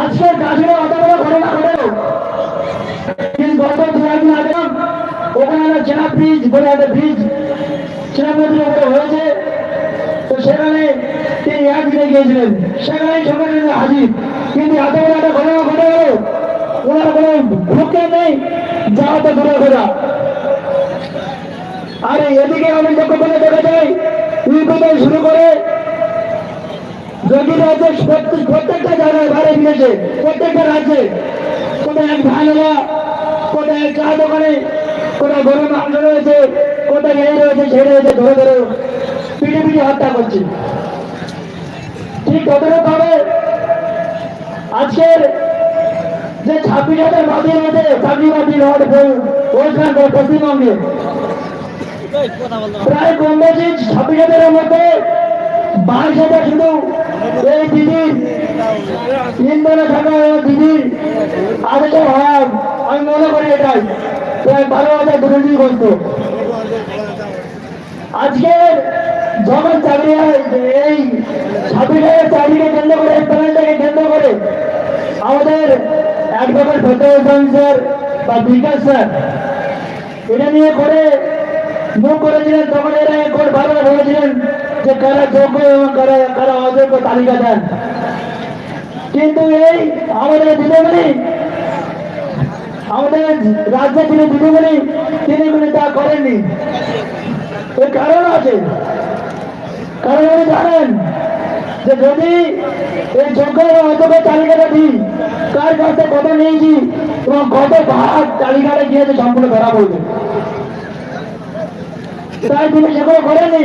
আজকের কাশ্মীরে অত বড় ঘটনা ঘটেও গত দু একদিন আগে ওখানে একটা চেনা ব্রিজ বলে একটা ব্রিজ চেনা নদীর উপরে হয়েছে। তো সেখানে তিনি এক দিনে গিয়েছিলেন। সেখানে সংগঠনের হাজির। কিন্তু এত বড় একটা ঘটনা ঘটে গেল। ওনার কোনো ভূক্ষে নেই। যাওয়া তো দূরে ঘোরা আরে এদিকে আমি লক্ষ্য করে দেখা যায় ইউপি থেকে শুরু করে প্রত্যেক- প্রত্যেকটা জায়গায় বাইরে গিয়েছে প্রত্যেকটা রাজ্যে, কোথায় এক ভাইরা কোথায় এক চা দোকানে, কোথায় গরু মাংস রয়েছে, কোথায় এই রয়েছে সেই রয়েছে, ধরে ধরে পিঠে পিঠে হত্যা করছে। ঠিক ততটুকু হবে আজকের যে ছাব্বিশ হাজার মাটির মধ্যে চাকরি মাটি ওয়েস্ট পশ্চিমবঙ্গে, প্রায় কম বেশি ছাব্বিশ মধ্যে বাইশ হাজার শুধু এই দিদির ইন্ধনে থাকা দিদির আদেশে হয় আমি মনে করি এটাই প্রায় বারো হাজার আজকে যখন এই হাজার চাকরিকে কেন্দ্র করে প্যানেলটাকে কেন্দ্র করে, আমাদের অ্যাডভোকেট ফেডারেশন স্যার বা বিকাশ স্যার, এটা নিয়ে করে মুখ করেছিলেন তখন এরা বারবার বলেছিলেন যে কারা যোগ্য এবং কারা কারা অযোগ্য তালিকা দেন। কিন্তু এই আমাদের দিদিমণি আমাদের রাজ্যে যিনি দিদিমণি তিনি কিন্তু তা করেননি। এর কারণ আছে। কারণ আপনি জানেন যে যদি এই যোগ্য এবং অযোগ্য তালিকাটা দিই, কার কাছে কত নিয়েছি এবং কত ভাগ তালিকাটা গিয়েছে সম্পূর্ণ ধরা পড়বে। তাই তিনি সেগুলো করেনি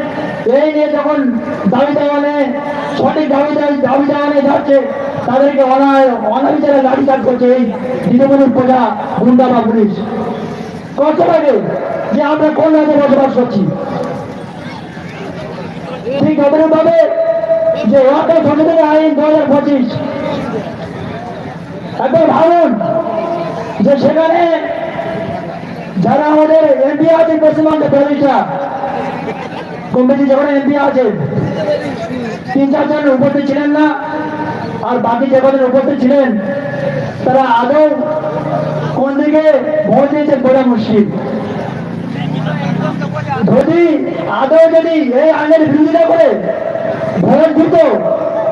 এই নিয়ে যখন দাবি দেওয়ানে সঠিক দাবি দাবি- দেওয়ানে যাচ্ছে, তাদেরকে অনায় অনাবিচারে লাঠিচার্জ করছে এই দিনমণির প্রজা গুন্ডা বা পুলিশ। কষ্ট লাগে যে আমরা কোন রাজ্যে বসবাস করছি। ঠিক ভাবে যে ওয়াকার সংশোধনী আইন দু হাজার পঁচিশ। একবার ভাবুন যে সেখানে যারা আমাদের এমপি আছে পশ্চিমবঙ্গে প্রদেশটা কমিটি যখন এমপি আছে তিন চারজন উপস্থিত ছিলেন না, আর বাকি যে কজন উপস্থিত ছিলেন, তারা আদৌ কোন দিকে ভোট দিয়েছেন বলে মুশকিল। যদি আদৌ যদি এই আইনের বিরোধিতা করে ভোট দিত,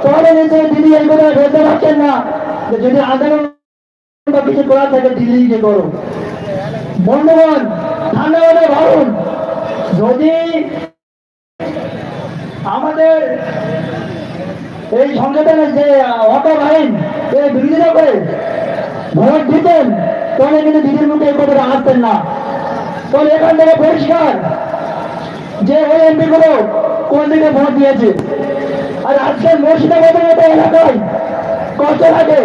তাহলে নিশ্চয়ই দিদি এই কথা বলতে পারছেন না যদি আন্দোলন বা কিছু করার থাকে দিল্লি গিয়ে করো বন্ধুগণ ঠান্ডা ভাবুন, যদি আমাদের এই সংগঠনের যে অটো আইন এই বিরোধিতা করে ভোট দিতেন তাহলে কিন্তু দিদির মুখে এই কথাটা আসতেন না। তাহলে এখান থেকে পরিষ্কার যে ওই এমপি গুলো কোন দিকে ভোট দিয়েছে। আর আজকের মুর্শিদাবাদের মতো এলাকায় কষ্ট লাগে,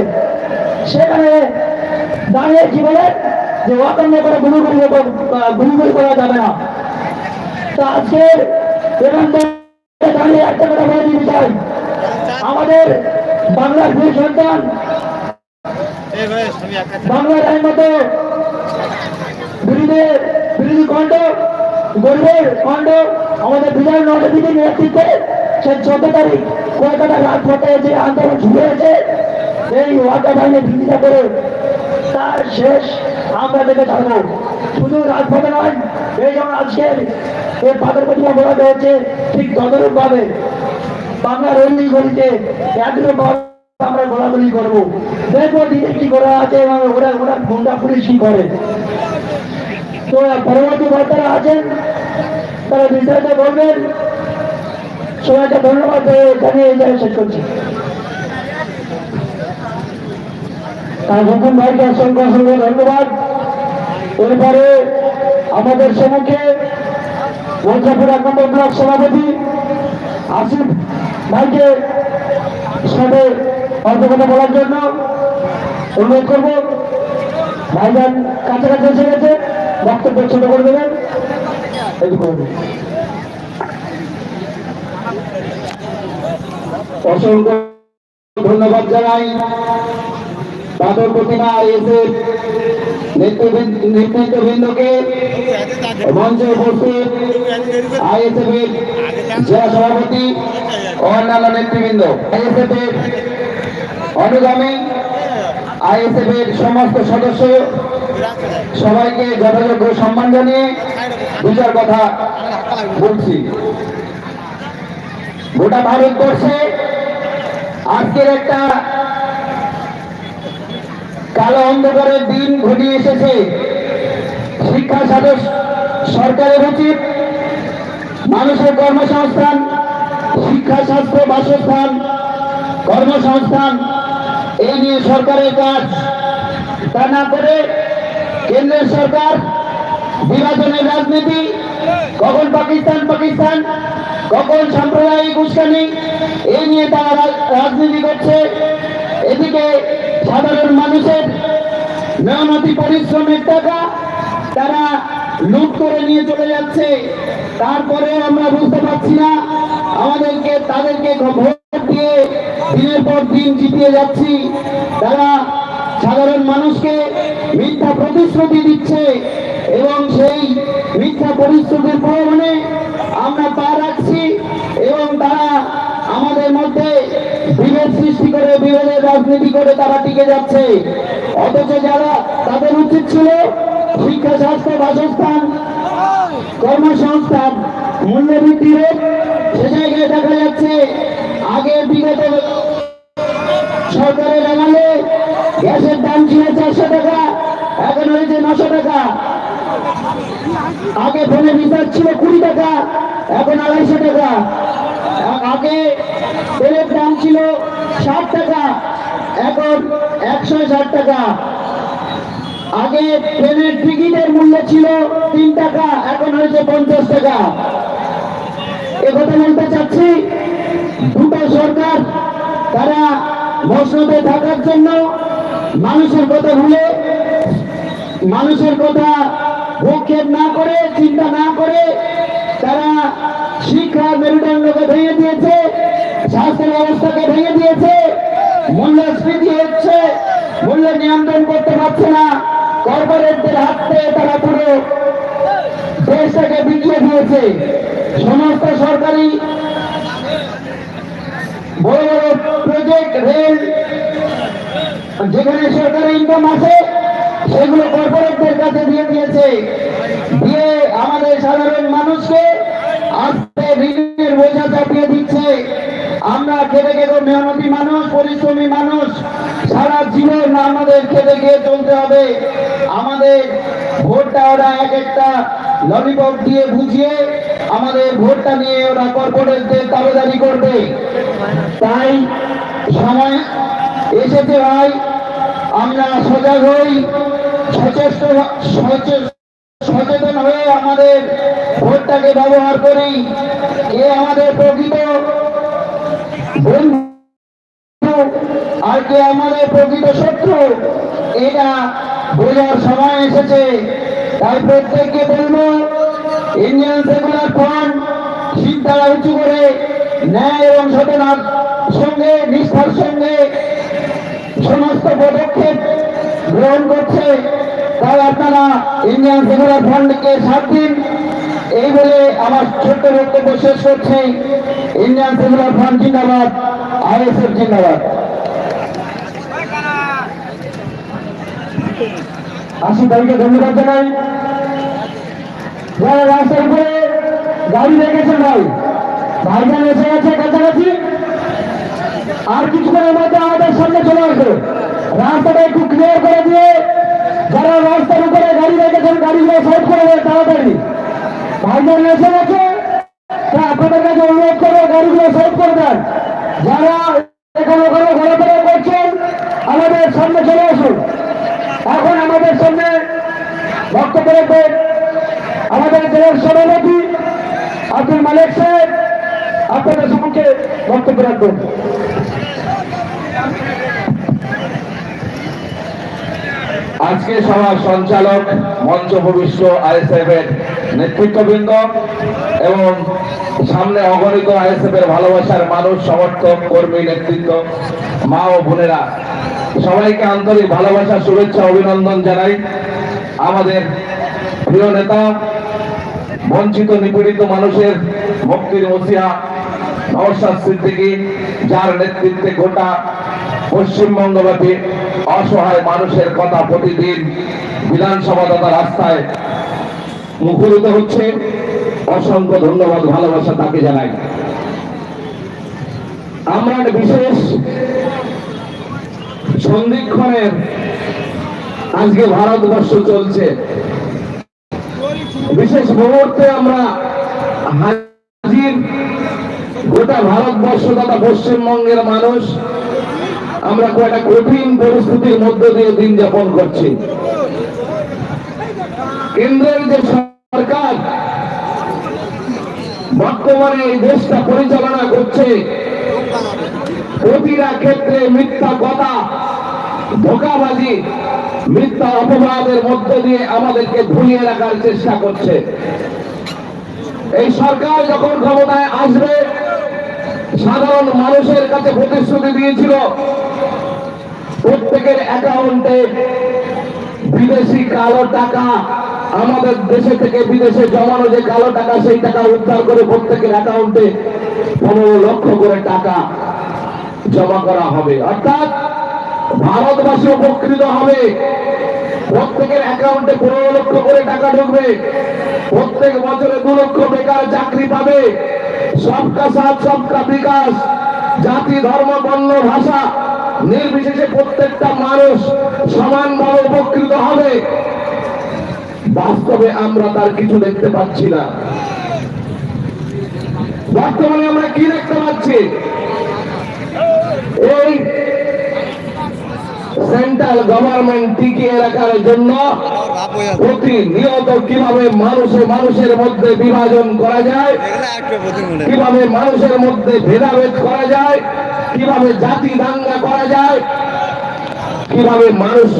সেখানে দাঁড়িয়ে কি বলে? যে ওয়াকান্ন করে গুলি গুলি করা যাবে না। তা আজকের থেকে দাঁড়িয়ে একটা কথা বলে দিতে চাই। আমাদের বাংলার বীর সন্তান বাংলার আইন মতো বিরোধীদের বিরোধী কণ্ঠ গরিবের কণ্ঠ আমাদের বিজয় নটদিনীর নেতৃত্বে সে চোদ্দ তারিখ কলকাতা রাজপথে যে আন্দোলন শুরু হয়েছে এই ওয়াকার আইনের বিরোধিতা করে তার শেষ আমরা দেখে থাকব। শুধু রাজপথে নয় এই যেমন আজকের হচ্ছে ঠিক তদরূপ ভাবে গলিতে আমরা গোলাগুলি করব। কি করা আছে ওরা ওরা গুন্ডা পুলিশ করে? তো পরবর্তী বক্তারা আছেন, তারা বিস্তারিত বলবেন। সবাইকে ধন্যবাদ জানিয়ে এই জায়গায় শেষ করছি। তার ভাইকে অসংখ্য অসংখ্য ধন্যবাদ। এরপরে আমাদের সম্মুখে বৈজাপুর এক নম্বর ব্লক সভাপতি আসিফ ভাইকে সাথে অর্থকথা বলার জন্য অনুরোধ করব। ভাইজান কাছাকাছি এসে গেছে, বক্তব্য ছোট করে দেবেন। অসংখ্য ধন্যবাদ জানাই। তাদের প্রতিমা এসে নেতৃত্ববৃন্দকে মঞ্চে উপস্থিত আইএসএফ এর জেলা সভাপতি ও অন্যান্য নেতৃবৃন্দ। আইএসএফ এর অনুগামী আইএসএফ এর সমস্ত সদস্য সবাইকে যথাযোগ্য সম্মান জানিয়ে দুচার কথা বলছি। গোটা ভারতবর্ষে আজকের একটা কালো অন্ধকারের দিন ঘনিয়ে এসেছে। শিক্ষা সাধক সরকারের উচিত। মানুষের কর্মসংস্থান শিক্ষা স্বাস্থ্য বাসস্থান, কর্মসংস্থান এই নিয়ে সরকারের কাজ। তা না করে কেন্দ্রের সরকার, বিভাজনের রাজনীতি, কখন পাকিস্তান পাকিস্তান, কখন সাম্প্রদায়িক উস্কানি এই নিয়ে তারা রাজ- রাজনীতি করছে। এদিকে সাধারণ মানুষের মেহনতি পরিশ্রমের টাকা তারা লুট করে নিয়ে চলে যাচ্ছে। তারপরে আমরা বুঝতে পারছি না, আমাদেরকে, তাদেরকে ভোট দিয়ে দিনের পর দিন জিতিয়ে যাচ্ছি। তারা সাধারণ মানুষকে মিথ্যা প্রতিশ্রুতি দিচ্ছে এবং সেই মিথ্যা প্রতিশ্রুতির প্রমাণে আমরা পা রাখছি এবং তারা আমাদের মধ্যে বিভেদ সৃষ্টি করে, বিভেদের রাজনীতি করে তারা টিকে যাচ্ছে। অথচ যারা তাদের উচিত ছিল শিক্ষা স্বাস্থ্য বাসস্থান, কর্মসংস্থান, মূল্যবৃদ্ধি হোক সে জায়গায় দেখা যাচ্ছে আগে বিগত সরকারের আমলে গ্যাসের দাম ছিল চারশো টাকা, এখন হয়েছে নশো টাকা। আগে ফোনে রিচার্জ ছিল কুড়ি টাকা, এখন আড়াইশো টাকা। আগে তেলের দাম ছিল ষাট টাকা, এখন একশো ষাট টাকা। আগে ট্রেনের টিকিটের মূল্য ছিল তিন টাকা, এখন হয়েছে পঞ্চাশ টাকা। একথা বলতে চাচ্ছি, দুটো সরকার, তারা মসনদে থাকার জন্য মানুষের কথা ভুলে, মানুষের কথা ভূক্ষেপ না করে, চিন্তা না করে তারা শিক্ষা মেরুদণ্ডকে ভেঙে দিয়েছে স্বাস্থ্য ব্যবস্থাকে ভেঙে দিয়েছে মূল্যস্ফীতি হচ্ছে, মূল্য নিয়ন্ত্রণ করতে পারছে না, কর্পোরেটদের হাতে তারা পুরো দেশটাকে বিকিয়ে দিয়েছে। সমস্ত সরকারি বড় বড় প্রজেক্ট রেল যেখানে সরকারি ইনকাম আছে, সেগুলো কর্পোরেটদের কাছে দিয়ে দিয়েছে। দিয়ে আমাদের সাধারণ মানুষকে আস্তে ঋণের বোঝা চাপিয়ে দিচ্ছে। আমরা খেতে খেতে মেহনতি মানুষ, পরিশ্রমী মানুষ, সারা জীবন আমাদের খেতে খেয়ে চলতে হবে। আমাদের ভোটটা ওরা এক একটা ললিপপ দিয়ে বুঝিয়ে আমাদের ভোটটা নিয়ে ওরা কর্পোরেটদের দাবেদারি করবে। তাই সময় এসেছে ভাই, আমরা সজাগ হই, সচেষ্ট সচে- সচেতন হয়ে আমাদের ভোটটাকে ব্যবহার করি। এ আমাদের প্রকৃত আর কে আমাদের প্রকৃত শত্রু, এটা বোঝার সময় এসেছে। তাই প্রত্যেককে বলব ইন্ডিয়ান সেকুলার ফ্রন্ট শিবদারা উঁচু করে ন্যায় এবং সচেতনার সঙ্গে, নিষ্ঠার সঙ্গে সমস্ত পদক্ষেপ গ্রহণ করছে। তাই আপনারা ইন্ডিয়ান সেকুলার ফ্রন্টকে সাত দিন এই বলে আমার ছোট্ট বক্তব্য শেষ করছি। ইন্ডিয়ান সেকুলার ফ্রন্ট জিন্দাবাদ, আইএসএফ জিন্দাবাদ। আশি তারিখে ধন্যবাদ জানাই। যারা রাস্তার উপরে গাড়ি রেখেছেন ভাই, ভাইজান এসে গেছে কাছাকাছি। আর কিছুক্ষণের মধ্যে আমাদের সামনে চলে আসবে। রাস্তাটা একটু ক্লিয়ার করে দিয়ে যারা রাস্তার উপরে গাড়ি রেখেছেন গাড়িগুলো সাইড করে দেয় তাড়াতাড়ি। ভাইজান এসে গেছে আপনাদের কাছে অনুরোধ করে গাড়িগুলো সাইড করে দেন। যারা এখানে ওখানে ঘোরাফেরা করছেন, আমাদের সামনে চলে আসুন। এখন আমাদের সামনে বক্তব্য রাখবেন আমাদের জেলার সভাপতি আব্দুল মালিক সাহেব। আপনাদের সম্মুখে বক্তব্য রাখবেন। আজকে সভার সঞ্চালক মঞ্চ ভবিষ্য আইএসএফ এর নেতৃত্ববৃন্দ এবং সামনে অগণিত আইএসএফ এর ভালোবাসার মানুষ, সমর্থক, কর্মী, নেতৃত্ব, মা ও বোনেরা। সবাইকে আন্তরিক ভালোবাসা, শুভেচ্ছা, অভিনন্দন জানাই। আমাদের প্রিয় নেতা, বঞ্চিত, নিপীড়িত মানুষের মুক্তির মসিহা নওশাদ সিদ্দিকী, যার নেতৃত্বে গোটা পশ্চিমবঙ্গব্যাপী অসহায় মানুষের কথা প্রতিদিন বিধানসভা তথা রাস্তায় মুখরিত হচ্ছে। অসংখ্য ধন্যবাদ, ভালোবাসা তাকে জানাই। আমরা বিশেষ সন্ধিক্ষণের আজকে ভারতবর্ষ চলছে। বিশেষ মুহূর্তে আমরা হাজির গোটা ভারতবর্ষ তথা পশ্চিমবঙ্গের মানুষ আমরা কয়েকটা কঠিন পরিস্থিতির মধ্য দিয়ে দিন যাপন করছি। কেন্দ্রের যে সরকার, বর্তমানে এই দেশটা পরিচালনা করছে, প্রতিটা ক্ষেত্রে মিথ্যা কথা, ধোকাবাজি, মিথ্যা অপবাদের মধ্য দিয়ে আমাদেরকে ভুলিয়ে রাখার চেষ্টা করছে। এই সরকার যখন ক্ষমতায় আসবে, সাধারণ মানুষের কাছে প্রতিশ্রুতি দিয়েছিল প্রত্যেকের অ্যাকাউন্টে বিদেশি কালো টাকা, আমাদের দেশে থেকে বিদেশে জমানো যে কালো টাকা, সেই টাকা উদ্ধার করে প্রত্যেকের অ্যাকাউন্টে পনেরো লক্ষ করে টাকা জমা করা হবে। অর্থাৎ ভারতবাসী উপকৃত হবে। প্রত্যেকের অ্যাকাউন্টে পনেরো লক্ষ করে টাকা ঢুকবে। প্রত্যেক বছরে দু লক্ষ বেকার চাকরি পাবে। সবকা সাথ, সবকা বিকাশ। জাতি, ধর্ম, বর্ণ, ভাষা নির্বিশেষে প্রত্যেকটা মানুষ সমানভাবে উপকৃত হবে। বাস্তবে আমরা তার কিছু দেখতে পাচ্ছি না। বর্তমানে আমরা কি দেখতে পাচ্ছি? এই সেন্ট্রাল গভর্নমেন্ট টিকিয়ে রাখার জন্য প্রতিনিয়ত কীভাবে মানুষে মানুষের মধ্যে বিভাজন করা যায় কীভাবে মানুষের মধ্যে ভেদাভেদ করা যায় কীভাবে জাতি দাঙ্গা করা যায়? কীভাবে মানুষ